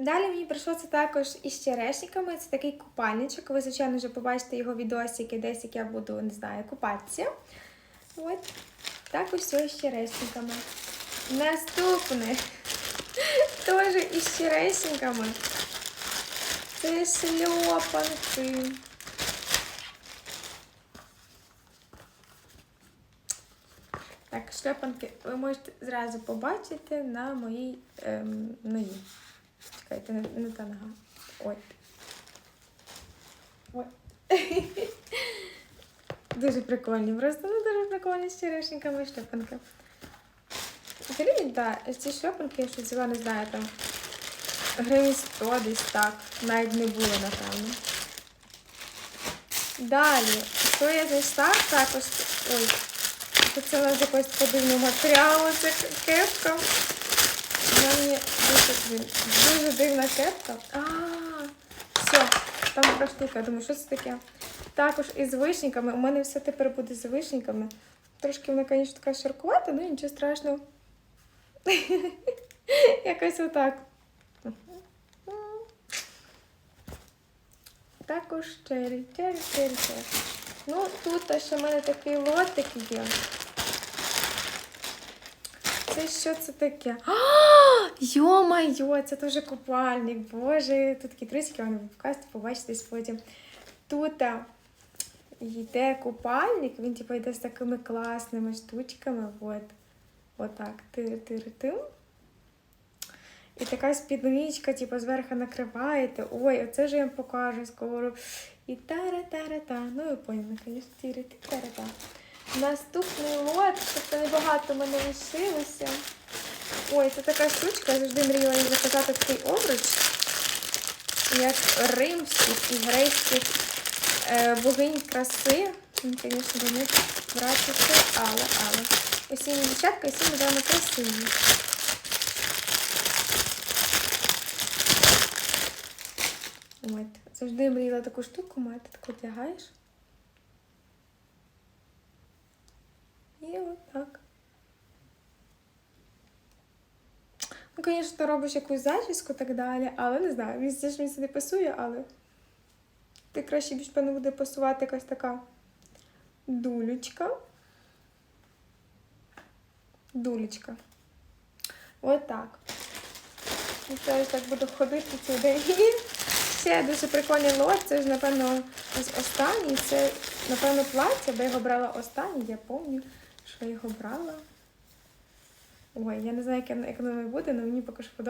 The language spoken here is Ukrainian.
Далі мені прийшло це також із черешниками. Це такий купальничок. Ви, звичайно, вже побачите його відосики, десь як я буду, не знаю, купатися. От. Також все з черешниками. Наступне. Теж із черешниками. Це шльопанки. Так, шльопанки ви можете зразу побачити на моїй ем, ногі. Чекайте, не, не та нога. Ой. Ой. Дуже прикольні, просто ну дуже прикольні з черешниками шльопанки. Взагалі, так, ці шльопанки, я щось взяла, не знаю, там гривень 100 десь так. Навіть не було, напевно. Далі, що я знайшла? Також. Ой, це у нас якось подивного матеріалу, це кепка. Вона мені дуже, дуже дивна кепка. А, все, там така штука. Думаю, що це таке? Також із вишниками. У мене все тепер буде з вишниками. Трошки вона, звісно, така ширкувата, ну нічого страшного. Якось отак. Також чері, чері, чері, чері. Ну, тут ще в мене такий лотик є. Це що це таке? Йо-майо, це дуже купальник. Боже, тут такі трусики, вони показати, побачите потім. Тут йде купальник, він типу йде з такими класними штучками. От. Отак. Тир-тир-тим. І така спідничка, типу, зверху накриваєте. Ой, оце ж я вам покажу скоро. І тара-тара-та. Ну, ви поняли, звісно, тара-та. Наступний лот, тобто небагато в мене лишилося. Ой, це така штучка, я завжди мріяла її заказати такий обруч, як римських і грецьких е, богинь краси. Звісно, до них братися, але, але. Усі дівчатка, ми з вами красиві. От. Завжди мріяла таку штуку мати, таку одягаєш. І отак. Ну, звісно, ти робиш якусь зачіску і так далі, але не знаю, здається, що мені не пасує, але ти краще більш певно буде пасувати якась така дулечка. Дулечка. Отак. І це так буду ходити цей день. Ще дуже прикольний лот, це ж, напевно, останній. Це, напевно, плаття, бо я його брала останній, я пам'ятаю, що я його брала. Ой, я не знаю, яке, як воно буде, але мені поки що подобається.